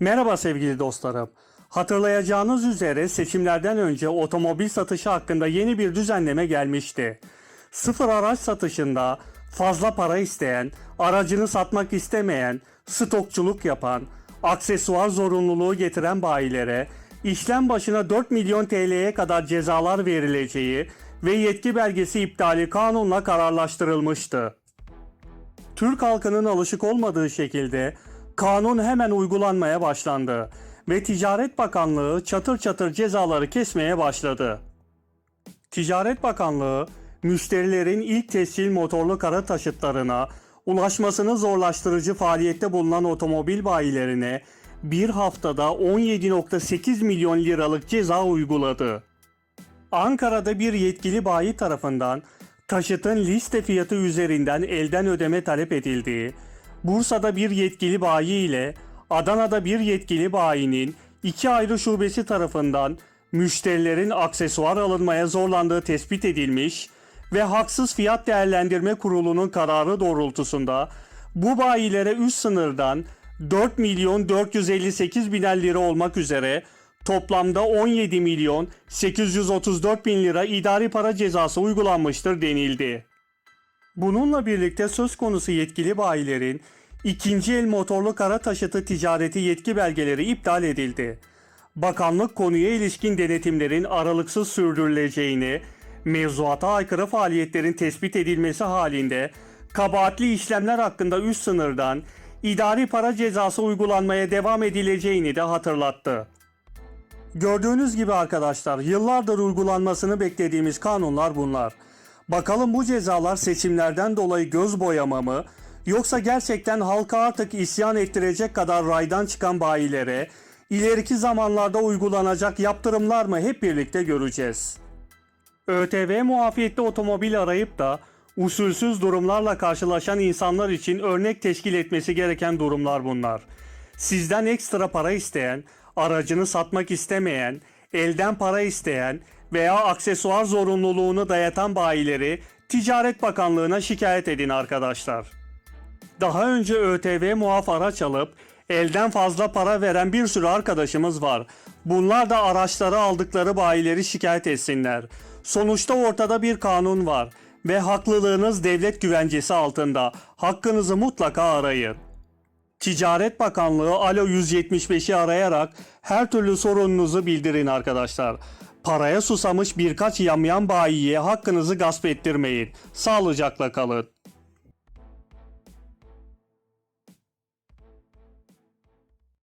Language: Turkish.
Merhaba sevgili dostlarım. Hatırlayacağınız üzere seçimlerden önce otomobil satışı hakkında yeni bir düzenleme gelmişti. Sıfır araç satışında fazla para isteyen, aracını satmak istemeyen, stokçuluk yapan, aksesuar zorunluluğu getiren bayilere işlem başına 4 milyon TL'ye kadar cezalar verileceği ve yetki belgesi iptali kanunla kararlaştırılmıştı. Türk halkının alışık olmadığı şekilde kanun hemen uygulanmaya başlandı ve Ticaret Bakanlığı çatır çatır cezaları kesmeye başladı. Ticaret Bakanlığı müşterilerin ilk tescil motorlu kara taşıtlarına ulaşmasını zorlaştırıcı faaliyette bulunan otomobil bayilerine bir haftada 17.8 milyon liralık ceza uyguladı. Ankara'da bir yetkili bayi tarafından taşıtın liste fiyatı üzerinden elden ödeme talep edildiği, Bursa'da bir yetkili bayi ile Adana'da bir yetkili bayinin iki ayrı şubesi tarafından müşterilerin aksesuar alınmaya zorlandığı tespit edilmiş ve Haksız Fiyat Değerlendirme Kurulu'nun kararı doğrultusunda bu bayilere üst sınırdan 4 milyon 458 biner lira olmak üzere toplamda 17 milyon 834 bin lira idari para cezası uygulanmıştır denildi. Bununla birlikte söz konusu yetkili bayilerin ikinci el motorlu kara taşıtı ticareti yetki belgeleri iptal edildi. Bakanlık konuya ilişkin denetimlerin aralıksız sürdürüleceğini, mevzuata aykırı faaliyetlerin tespit edilmesi halinde kabahatli işlemler hakkında üst sınırdan idari para cezası uygulanmaya devam edileceğini de hatırlattı. Gördüğünüz gibi arkadaşlar yıllardır uygulanmasını beklediğimiz kanunlar bunlar. Bakalım bu cezalar seçimlerden dolayı göz boyama mı yoksa gerçekten halka artık isyan ettirecek kadar raydan çıkan bayilere ileriki zamanlarda uygulanacak yaptırımlar mı hep birlikte göreceğiz. ÖTV muafiyetli otomobil arayıp da usulsüz durumlarla karşılaşan insanlar için örnek teşkil etmesi gereken durumlar bunlar. Sizden ekstra para isteyen, aracını satmak istemeyen, elden para isteyen veya aksesuar zorunluluğunu dayatan bayileri Ticaret Bakanlığı'na şikayet edin arkadaşlar. Daha önce ÖTV muaf araç alıp elden fazla para veren bir sürü arkadaşımız var. Bunlar da araçları aldıkları bayileri şikayet etsinler. Sonuçta ortada bir kanun var ve haklılığınız devlet güvencesi altında. Hakkınızı mutlaka arayın. Ticaret Bakanlığı Alo 175'i arayarak her türlü sorununuzu bildirin arkadaşlar. Paraya susamış birkaç yamyan bayiye hakkınızı gasp ettirmeyin. Sağlıcakla kalın.